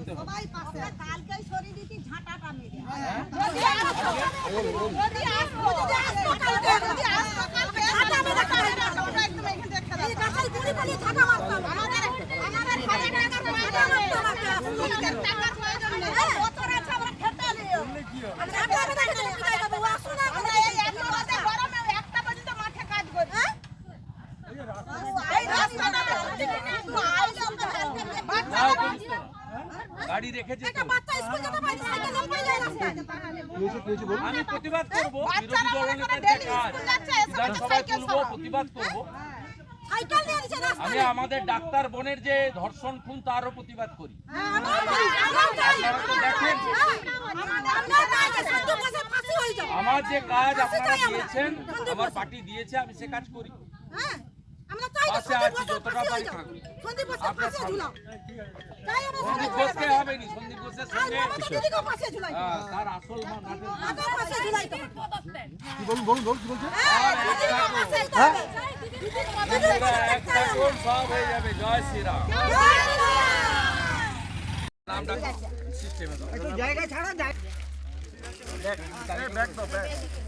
সরাতে হবে। কালকেই সরি দিতি ঝাঁটাটা মেরে। হ্যাঁ? যদি আসতো যদি আসতো যদি আসতো কালকে যদি আসতো কালকে ঝাঁটা মেরে কালকে আমরা একদম এখানে দেখতে দাও এই গাছাই গুলি পালিয়ে ঝাঁটা মারতো আমাদের আমাদের হাজার টাকার মারতো আমাদের টাকার প্রয়োজন নেই। কত রাত আমরা খেতে নিও। আমরা খেতে নিও বিদায় দেবো আসো না আমরা এই এক রাতে গরমে একটা পর্যন্ত মাঠে কাজ করি এই রাস্তাটা আইলে আমরা বাচ্চা যাও, গাড়ি রেখেছে তো। বাচ্চা স্কুল যেতে পারে সাইকেল নিয়ে পালিয়ে যায় রাস্তায় আমি প্রতিবাদ করব বিরোধী দলনেতার যে কাজ। বিধানসভায় প্রতিবাদ আমি আমাদের ডাক্তার বোনের যে ধর্ষণ খুন তারও প্রতিবাদ করি। আমার যে কাজ আপনারা দিয়েছেন আমার পার্টি দিয়েছে আমি সে কাজ করি। সন্দীপ ঘোষকে হবে নি সন্দীপ ঘোষের সঙ্গে হ্যাঁ, তার আসল মা নাটের একটা কোন সব হয়ে যাবে জয় শ্রীরাম। নামটা সিস্টেমে দাও। দাঁড়া, আরে ভাই, হুড়াহুড়ি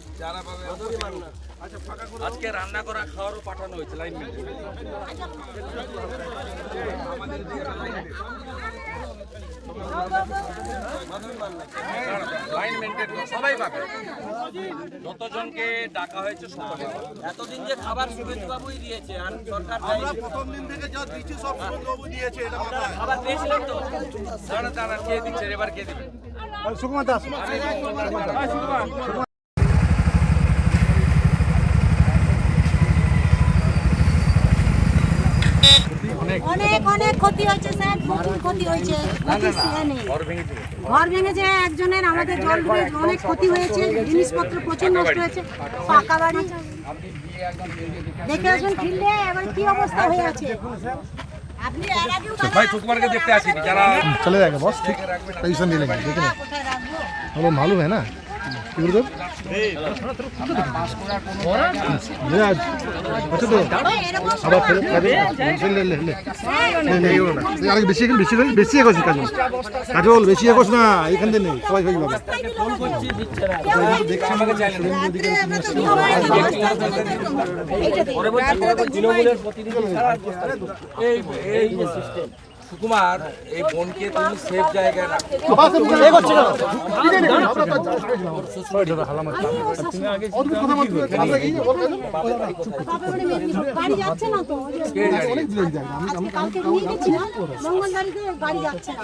যারা পাবে আজকে রান্না করা খাওয়ারও পাঠানো হয়েছে লাইন সবাই পাবে। যতজনকে ডাকা হয়েছে এতদিন যে খাবার বাবুই দিয়েছে আর সরকার প্রথম দিন থেকে যা দিচ্ছি সব দিয়েছে খাবার তো। দাঁড়া দাঁড়া এবার কে দিবে? সুকুমার দাস। অনেক অনেক ক্ষতি হয়েছে স্যার প্রচুর ক্ষতি হয়েছে ক্ষতির সীমা নেই। ঘর ভেঙেছিল ঘর ভেঙেছে একজনের আমাদের জল ডুবে অনেক ক্ষতি হয়েছে জিনিসপত্র প্রচুর নষ্ট হয়েছে পাকা বাড়ি দেখে আসুন ফিরলে এবার কি অবস্থা হয়ে আছে আপনি এর আগেও বাধা ভাই সুকুমারকে দেখতে আসিনি যারা चले जाएगा बॉस ठीक टेंशन नहीं लेंगे ठीक है ना কোথায় রাখবো हमको मालूम है ना বেশি বেশি বেশি এগোস কাজল কাজল বেশি না এখান নেই সবাই সবাই এই এই সিস্টেম সুকুমার এই বোনকে তুমি সেফ জায়গায়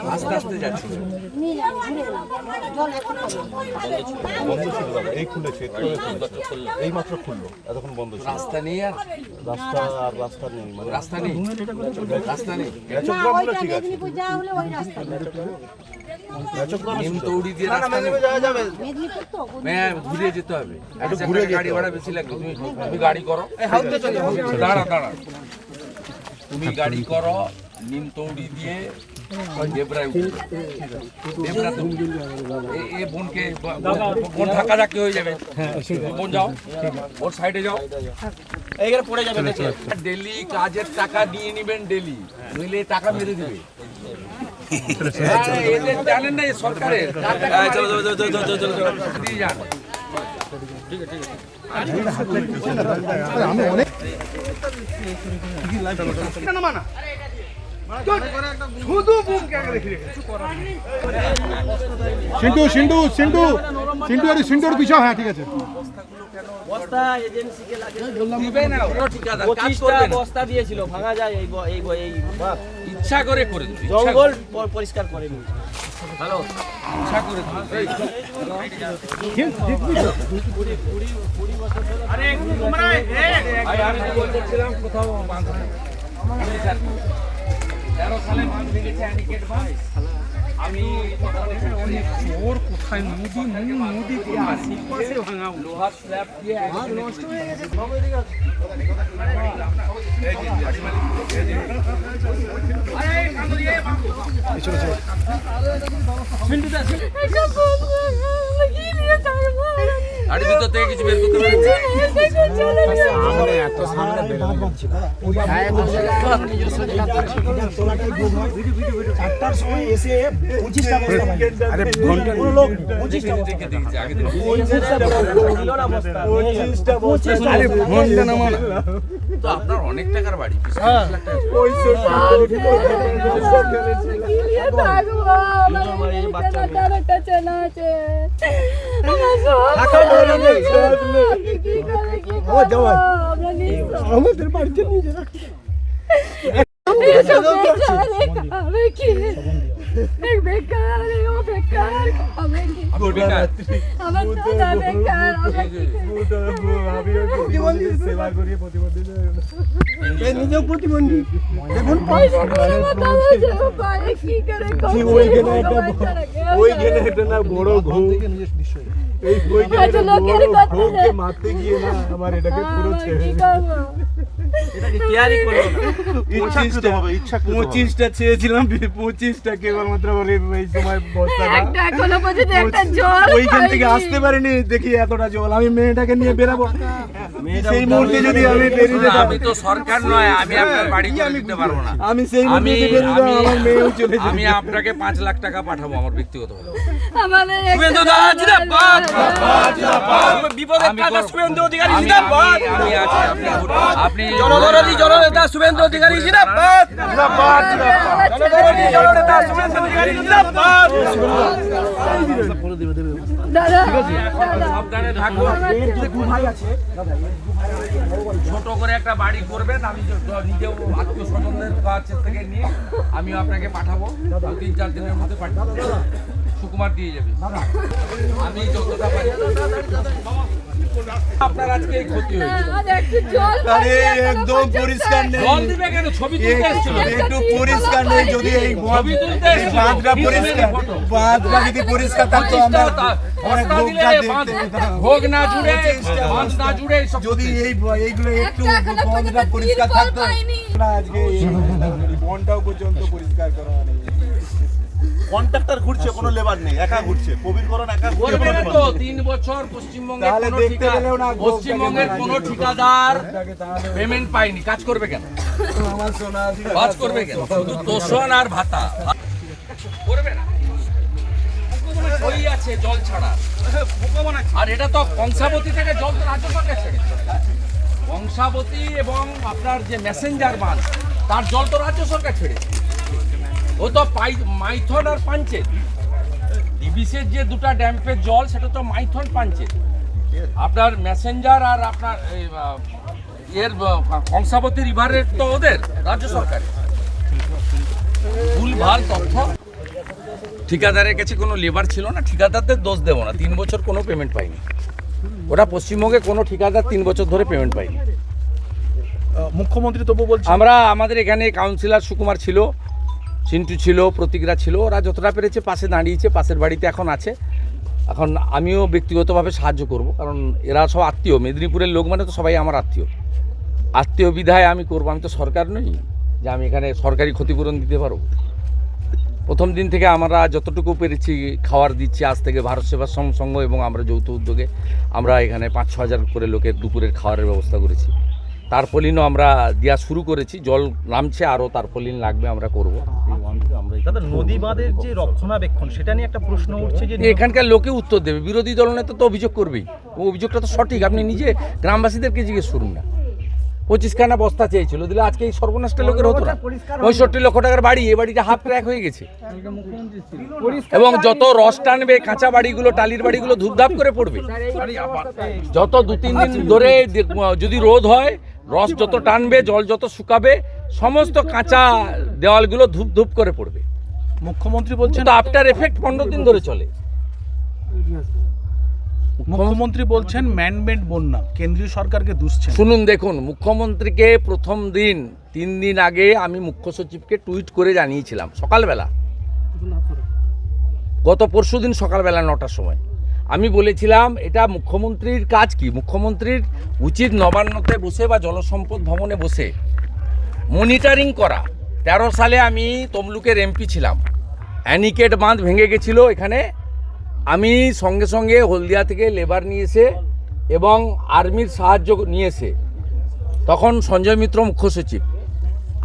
আস্তে আস্তে যাচ্ছি এই খুলেছে এই মাত্র খুললো এতক্ষণ বন্ধ রাস্তা নেই। আর রাস্তা রাস্তা নেই। রাস্তা নেই। রাস্তা নেই মেদিনীপুর যাওয়া হলে ওই রাস্তা নিম তৌড়ি দিয়ে রাস্তা মেদিনীপুর তো হ্যাঁ ঘুরে যেতে হবে। ঘুরে গাড়ি ভাড়া বেশি লাগবে তুমি তুমি গাড়ি করো। দাঁড়া দাঁড়া তুমি গাড়ি করো নিম তৌড়ি দিয়ে দেবরায় উঠো। দেবরা তো এ- বোনকে বোন ধাক্কা ধাক্কি হয়ে যাবে? বোন যাও ওর সাইডে যাও। এইখানে পড়ে যাবে ডেলি কাজের টাকা নিয়ে নিবেন ডেলি নইলে টাকা মেরে দিবে। হ্যাঁ, এদের জানেন না সরকারের। কার চলো চলো চলো চলো চলো চলো দিয়ে আমি অনেক সিন্টু সিন্টু আর সিন্টু আর পিছাও হ্যাঁ ঠিক আছে। বস্তা এজেন্সিকে লাগে। দিবে না ওরা। ঠিকাদার কাজ পঁচিশটা বস্তা দিয়েছিল ভাঙা যায় এই এই এই ইচ্ছা করে করে ইচ্ছা জঙ্গল পরিষ্কার করেনি হ্যালো আশা করে আরে আমি তো বলতেছিলাম কোথাও বাঁধ তেরো সালে বাঁধ ভেঙেছে অ্যানিকেট বাঁধ। আমি চোর কোথায় নদী নদী নদী লোহার স্ল্যাব দিয়ে নষ্ট হয়ে গেছে ভিতর থেকে কিছু বের করতে পারবে চারটার সময় এসে পঁচিশটা বস্তা পাই আরে কোনো লোক নেই। দেখে দেখেছি আরে ফোনটা নামা তো আপনার অনেক টাকার বাড়ি বিশ বাড়িতে লাখ টাকা। গিয়ে। পঁচিশটা চেয়েছিলাম পঁচিশটা কেবলমাত্র বলে এই সময় বস্তা ওইখান থেকে আসতে পারিনি দেখি এতটা জল। আমি মেয়েটাকে নিয়ে বেরাবো। সেই মুহূর্তে যদি আমি বেরিয়ে আমি তো সরকার নয় আমি আপনার বাড়ি দিতে পারব না। আমি সেই মুহূর্তে যদি বেরিয়ে যেতাম, আমার মেয়েও চলে আমি- আমি আপনাকে পাঁচ লাখ টাকা পাঠাবো আমার ব্যক্তিগত শুভেন্দু দা জিন্দাবাদ বিপদের আমি শুভেন্দু অধিকারী জিন্দাবাদ। আমি- আমি আছি আপনি আপনি জনদরদি জননেতা শুভেন্দু অধিকারী জিন্দাবাদ। জনদরদি জননেতা শুভেন্দু অধিকারী জিন্দাবাদ। সাবধানে থাকব ছোট করে একটা বাড়ি করবেন আমি নিজেও আত্মীয় স্বজনদের কাছ থেকে নিয়ে আমি আপনাকে পাঠাবো। তিন চার দিনের মধ্যে পাঠিয়ে দেবো। সুকুমার দিয়ে যাবে। আমি যতটা পারি। আপনার আজকে এই ক্ষতি আরে একদম পরিষ্কার নেই। জল দিবে কেন? ছবি তুলতে এসেছিল। একটু পরিষ্কার নেই যদি এই ছবি তুলতে এই বাঁধটা পরিষ্কার বাঁধটা যদি পরিষ্কার থাকতো আমরা অনেক ভোগটা দেখতে ভোগ না জুড়ে পঁচিশটা না জুড়ে যদি এই এইগুলো একটু পরিষ্কার থাকতো আজকে এই বনটাও পর্যন্ত পরিষ্কার করা নেই কন্ট্রাক্টর ঘুরছে কোনো লেবার নেই একা ঘুরছে। প্রবীরকরণ একা ঘুরছে, তো তিন বছর পশ্চিমবঙ্গের কোনো দেখতে ঠিকা- পেলেও না, পশ্চিমবঙ্গের কোনো ঠিকাদার পেমেন্ট পায়নি। কাজ করবে কেন? আমার সোনা কাজ করবে কেন? শুধু তোষণ আর ভাতা। করবে না। ওই আছে জল ছাড়া? আর এটা তো কংসাবতী থেকে জল তো রাজ্য সরকার ছেড়েছে কংসাবতী এবং আপনার যে মেসেঞ্জার বাঁধ তার জল তো রাজ্য সরকার ছেড়েছে। ও তো পাই মাইথন আর পাঞ্চেত। ডিবিসের যে দুটা ড্যাম্পের জল সেটা তো মাইথন পাঞ্চেত। আপনার মেসেঞ্জার আর আপনার এর কংসাবতী রিভারের তো ওদের রাজ্য সরকারের। ভুল ভালো তথ্য। ঠিকাদারের কাছে কোনো লেবার ছিল না ঠিকাদারদের দোষ দেবো না তিন বছর কোনো পেমেন্ট পাইনি। ওটা পশ্চিমবঙ্গে কোনো ঠিকাদার তিন বছর ধরে পেমেন্ট পাইনি। মুখ্যমন্ত্রী তবু বলছে আমরা আমাদের এখানে কাউন্সিলর সুকুমার ছিল। চিন্টু ছিল প্রতিকরা ছিল, ওরা যতটা পেরেছে পাশে দাঁড়িয়েছে, পাশের বাড়িতে এখন আছে। এখন আমিও ব্যক্তিগতভাবে সাহায্য করব, কারণ এরা সব আত্মীয়। মেদিনীপুরের লোক মানে তো সবাই আমার আত্মীয়। আত্মীয় বিধায় আমি করব, আমি তো সরকার নই, যে আমি এখানে সরকারি ক্ষতিপূরণ দিতে পারব। প্রথম দিন থেকে আমরা যতটুকু পেরেছি খাওয়ার দিচ্ছি, আজ থেকে ভারত সেবা সংঘ এবং আমরা যৌথ উদ্যোগে আমরা এখানে পাঁচ ছ হাজার করে লোকের দুপুরের খাওয়ারের ব্যবস্থা করেছি। তারপলিনও আমরা দেওয়া শুরু করেছি জল নামছে আরও তারপলিন লাগবে আমরা করব। দাদা নদী বাঁধের যে রক্ষণাবেক্ষণ সেটা নিয়ে একটা প্রশ্ন উঠছে যে এখানকার লোকে উত্তর দেবে বিরোধী দলনেতা তো অভিযোগ করবেই। ও অভিযোগটা তো সঠিক আপনি নিজে গ্রামবাসীদেরকে জিজ্ঞেস করুন না। পঁচিশখানা বস্তা চেয়েছিল দিলে আজকে এই সর্বনাশটা লোকের হতো না। পঁয়ষট্টি লক্ষ টাকার বাড়ি এই বাড়িটা হাফ ট্র্যাক হয়ে গেছে। এবং যত রস টানবে কাঁচা বাড়িগুলো টালির বাড়িগুলো ধূপধাপ করে পড়বে। যত দু তিন দিন ধরে যদি রোদ হয় রস যত টানবে জল যত শুকাবে সমস্ত কাঁচা দেওয়ালগুলো ধূপ ধূপ করে পড়বে। মুখ্যমন্ত্রী বলছেন তো আফটার এফেক্ট পনেরো দিন ধরে চলে। মুখ্যমন্ত্রী বলছেন ম্যানমেড বন্যা কেন্দ্রীয় সরকারকে দুষছেন। শুনুন দেখুন মুখ্যমন্ত্রীকে প্রথম দিন তিন দিন আগে আমি মুখ্য সচিবকে টুইট করে জানিয়েছিলাম সকালবেলা। গত পরশু দিন সকালবেলা নটার সময়। আমি বলেছিলাম, এটা মুখ্যমন্ত্রীর কাজ কি? মুখ্যমন্ত্রীর উচিত নবান্নতে বসে বা জলসম্পদ ভবনে বসে মনিটরিং করা। তেরো সালে আমি তমলুকের এমপি ছিলাম। অ্যানিকেট বাঁধ ভেঙে গেছিল এখানে। আমি সঙ্গে সঙ্গে হলদিয়া থেকে লেবার নিয়ে এসে এবং আর্মির সাহায্য নিয়ে এসে, তখন সঞ্জয় মিত্র মুখ্য সচিব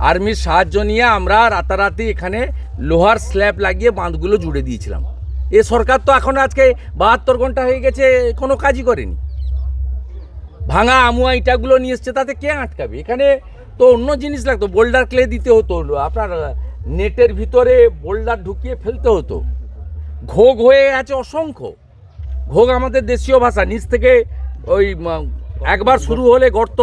আর্মির সাহায্য নিয়ে আমরা রাতারাতি এখানে লোহার স্ল্যাব লাগিয়ে বাঁধগুলো জুড়ে দিয়েছিলাম। এ সরকার তো এখন আজকে বাহাত্তর ঘণ্টা হয়ে গেছে, কোনো কাজই করেনি। ভাঙা আমুয়া ইটাগুলো নিয়ে এসছে, তাতে কে আটকাবে? এখানে তো অন্য জিনিস লাগতো, বোল্ডার ক্লে দিতে হতো, আপনার নেটের ভিতরে বোল্ডার ঢুকিয়ে ফেলতে হতো। ঘোগ হয়ে আছে অসংখ্য। ঘোগ আমাদের দেশীয় ভাষা, নিচ থেকে ওই একবার শুরু হলে গর্ত,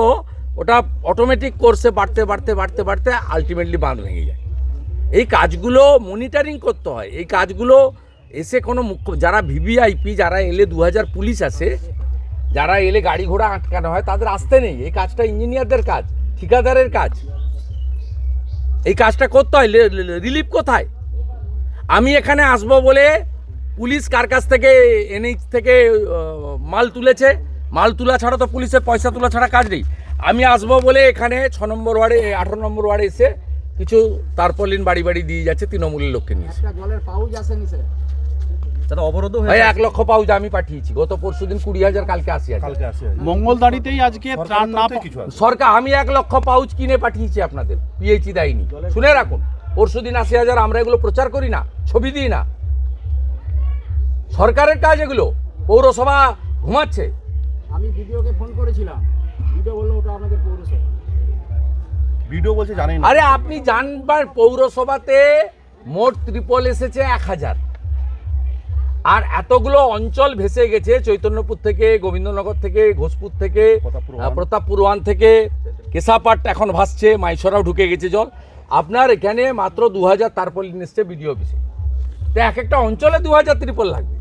ওটা অটোমেটিক কোর্সে বাড়তে বাড়তে বাড়তে বাড়তে আলটিমেটলি বাঁধ ভেঙে যায়। এই কাজগুলো মনিটরিং করতে হয়। এই কাজগুলো এসে কোনো মুখ্য যারা ভিভিআইপি যারা এলে দু হাজার পুলিশ আসে, যারা এলে গাড়ি ঘোড়া আটকানো হয়, তাদের আসতে নেই। এই কাজটা ইঞ্জিনিয়ারদের কাজ, ঠিকাদারের কাজ। এই কাজটা করতে হয় রিলিফ কোথায়? আমি এখানে আসব বলে পুলিশ কার কাছ থেকে এনএইচ থেকে মাল তুলেছে? মাল তোলা ছাড়া তো পুলিশের পয়সা তোলা ছাড়া কাজ নেই। আমি আসব বলে এখানে ছ নম্বর ওয়ার্ডে আঠারো নম্বর ওয়ার্ডে এসে কিছু তারপলিন বাড়ি বাড়ি দিয়ে যাচ্ছে তৃণমূলের লোককে নিয়ে। এসে। তারা অবরোধ ভাই হয়ে এক লক্ষ পাউজ আমি পাঠিয়েছি। গত পরশু দিন কুড়ি হাজার কালকে হাজার। কালকে আসে মঙ্গলদারিতেই আজকে ত্রাণ না সরকার কিছু সরকার আমি এক লক্ষ পাউচ কিনে পাঠিয়েছি আপনাদের। পিএইচি দেয়নি। শুনে রাখুন পরশু দিন আশি হাজার আমরা এগুলো প্রচার করি না ছবি দিই না। সরকারের কাজ এগুলো পৌরসভা ঘুমাচ্ছে। আমি ভিডিওকে ফোন করেছিলাম। ভিডিও বলল ওটা আপনাদের পৌরসভা। ভিডিও বলছে জানেন আরে আপনি জানবার পৌরসভাতে মোট ত্রিপল এসেছে এক হাজার। আর এতগুলো অঞ্চল ভেসে গেছে চৈতন্যপুর থেকে গোবিন্দনগর থেকে ঘোষপুর থেকে প্রতাপপুর ওয়ান। থেকে কেশাপাট এখন ভাসছে মাইসরাও ঢুকে গেছে জল। আপনার এখানে মাত্র দু হাজার তারপলিন এসছে বিডিও অফিসে। তো এক একটা অঞ্চলে দু হাজার ত্রিপল লাগবে।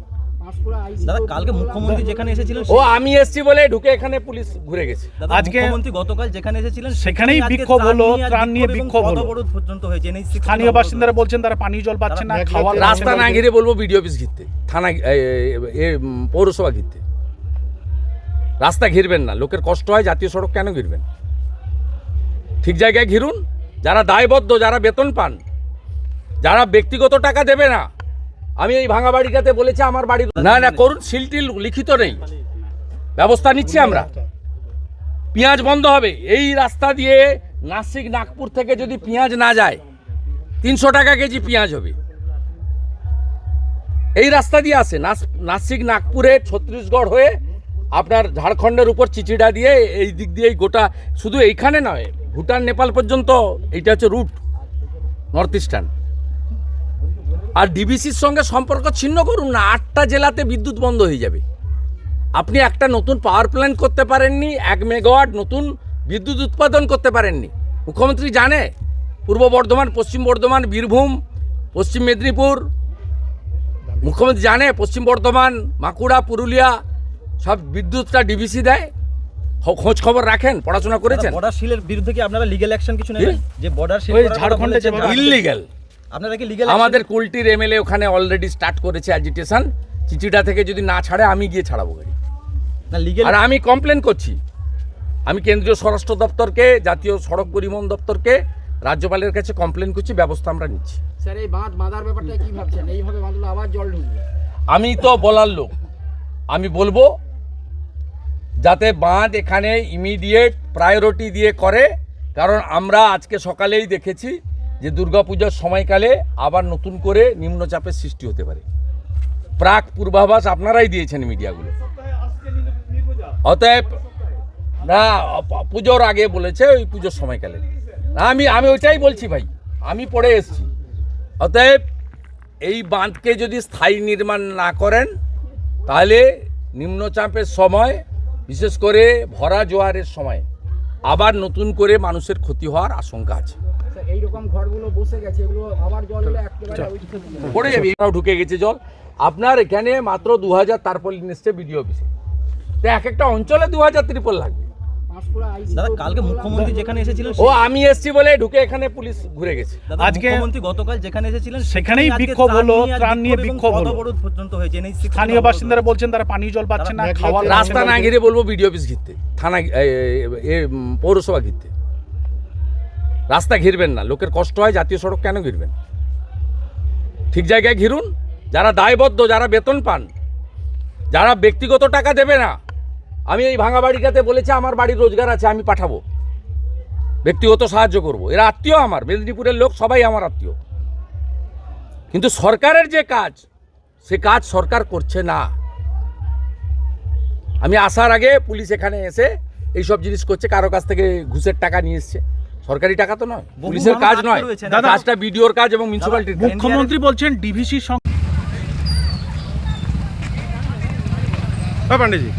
দাদা কালকে মুখ্যমন্ত্রী যেখানে এসেছিলেন ও আমি এসছি বলে ঢুকে এখানে পুলিশ ঘুরে গেছে। আজকে- মুখ্যমন্ত্রী গতকাল যেখানে এসেছিলেন সেখানেই বিক্ষোভ হলো, ত্রাণ নিয়ে বিক্ষোভ হলো। পর্যন্ত হয়েছে স্থানীয় বাসিন্দারা বলছেন তারা পানীয় জল পাচ্ছে না তারা খাওয়ার রাস্তা না ঘিরে বলব বিডিও অফিস ঘিরতে। থানা পৌরসভা ঘিরতে। রাস্তা ঘিরবেন না লোকের কষ্ট হয় জাতীয় সড়ক কেন ঘিরবেন? ঠিক জায়গায় ঘিরুন যারা দায়বদ্ধ যারা বেতন পান যারা ব্যক্তিগত টাকা দেবে না আমি এই ভাঙা বাড়িটাতে বলেছি, আমার বাড়ি না না, করুন, সিলটিল লিখিত নেই। ব্যবস্থা নিচ্ছি আমরা। পেঁয়াজ বন্ধ হবে। এই রাস্তা দিয়ে নাসিক নাগপুর থেকে যদি পেঁয়াজ না যায়, তিনশো টাকা কেজি পেঁয়াজ হবে। এই রাস্তা দিয়ে আসে, নাস- নাসিক নাগপুরে ছত্তিশগড় হয়ে আপনার ঝাড়খণ্ডের উপর চিচিড়া দিয়ে এই দিক দিয়ে গোটা শুধু এইখানে নয়, ভুটান, নেপাল পর্যন্ত এইটা হচ্ছে রুট, নর্থ ইস্টার্ন। আর ডিবিসির সঙ্গে সম্পর্ক ছিন্ন করুন না আটটা জেলাতে বিদ্যুৎ বন্ধ হয়ে যাবে। আপনি একটা নতুন পাওয়ার প্ল্যান্ট করতে পারেননি এক মেগাওয়াট নতুন বিদ্যুৎ উৎপাদন করতে পারেননি। মুখ্যমন্ত্রী জানে পূর্ব বর্ধমান পশ্চিম বর্ধমান বীরভূম পশ্চিম মেদিনীপুর মুখ্যমন্ত্রী জানে পশ্চিম বর্ধমান বাঁকুড়া পুরুলিয়া সব বিদ্যুৎটা ডিবিসি দেয়। খোঁজ খবর রাখেন পড়াশোনা করেছেন। বর্ডার শিলের বিরুদ্ধে কি আপনারা লিগ্যাল অ্যাকশন কিছু নেবেন? যে বর্ডার করার ঝাড়খণ্ডে ইললিগ্যাল আপনারা কি লিগ্যাল আমাদের কুলটির এমএলএ ওখানে অলরেডি স্টার্ট করেছে অ্যাজিটেশন চিচিটা থেকে যদি না ছাড়ে আমি গিয়ে ছাড়াবো গাড়ি। না লিগ্যাল আর আমি কমপ্লেন করছি। আমি কেন্দ্রীয় স্বরাষ্ট্র দপ্তরকে জাতীয় সড়ক পরিবহন দপ্তরকে রাজ্যপালের কাছে কমপ্লেন করছি ব্যবস্থা আমরা নিচ্ছি। স্যার এই বাঁধ বাঁধার ব্যাপারটা কি ভাবছেন? এইভাবে বাঁধলে আবার জল ঢুকবে। আমি তো বলার লোক। আমি বলব যাতে বাঁধ এখানে ইমিডিয়েট প্রায়োরিটি দিয়ে করে কারণ আমরা আজকে সকালেই দেখেছি যে দুর্গাপূজার সময়কালে আবার নতুন করে নিম্নচাপের সৃষ্টি হতে পারে। প্রাক পূর্বাভাস আপনারাই দিয়েছেন মিডিয়াগুলো। অতএব, না পুজোর আগে বলেছে ওই পুজোর সময়কালে। না, আমি আমি ওইটাই বলছি ভাই, আমি পড়ে এসেছি। অতএব, এই বাঁধকে যদি স্থায়ী নির্মাণ না করেন, তাহলে নিম্নচাপের সময়, বিশেষ করে ভরা জোয়ারের সময়, আবার নতুন করে মানুষের ক্ষতি হওয়ার আশঙ্কা আছে। এইরকম ঘরগুলো বসে গেছে এগুলো আবার জল এলে একেবারে পড়ে যাবে এরাও ঢুকে গেছে জল। আপনার এখানে মাত্র দু হাজার তারপলিন এসছে বিডিও অফিসে তো এক একটা অঞ্চলে দু হাজার ত্রিপল লাগবে দাদা কালকে মুখ্যমন্ত্রী যেখানে এসেছিলেন ও আমি এসছি বলে ঢুকে এখানে পুলিশ ঘুরে গেছে। দাদা আজকে- মুখ্যমন্ত্রী গতকাল যেখানে এসেছিলেন সেখানেই বিক্ষোভ ত্রাণ হলো, নিয়ে ত্রাণ নিয়ে বিক্ষোভ হলো। পর্যন্ত হয়েছে। স্থানীয় বাসিন্দারা বলছেন তারা পানীয় জল পাচ্ছেন না রাস্তা না ঘিরে বলব বিডিও অফিস ঘিরতে। থানা পৌরসভা ঘিরতে। রাস্তা ঘিরবেন না, লোকের কষ্ট হয় জাতীয় সড়ক কেন ঘিরবেন? ঠিক জায়গায় ঘিরুন, যারা দায়বদ্ধ, যারা বেতন পান, যারা ব্যক্তিগত টাকা দেবে না, আমি এই ভাঙা বাড়িটাতে বলেছি, আমার বাড়ির রোজগার আছে, আমি পাঠাবো। ব্যক্তিগত সাহায্য করব। এরা আত্মীয় আমার, মেদিনীপুরের লোক সবাই আমার আত্মীয়। কিন্তু সরকারের যে কাজ, সে কাজ সরকার করছে না। আমি আসার আগে পুলিশ এখানে এসে এইসব জিনিস করছে, কারও কাছ থেকে ঘুষের টাকা নিয়ে এসছে। সরকারি টাকা তো নয় পুলিশের কাজ নয় কাজটা বিডিওর কাজ এবং মিউনিসিপ্যালিটির মুখ্যমন্ত্রী বলছেন ডিভিসি হ্যাঁ পান্ডেজি।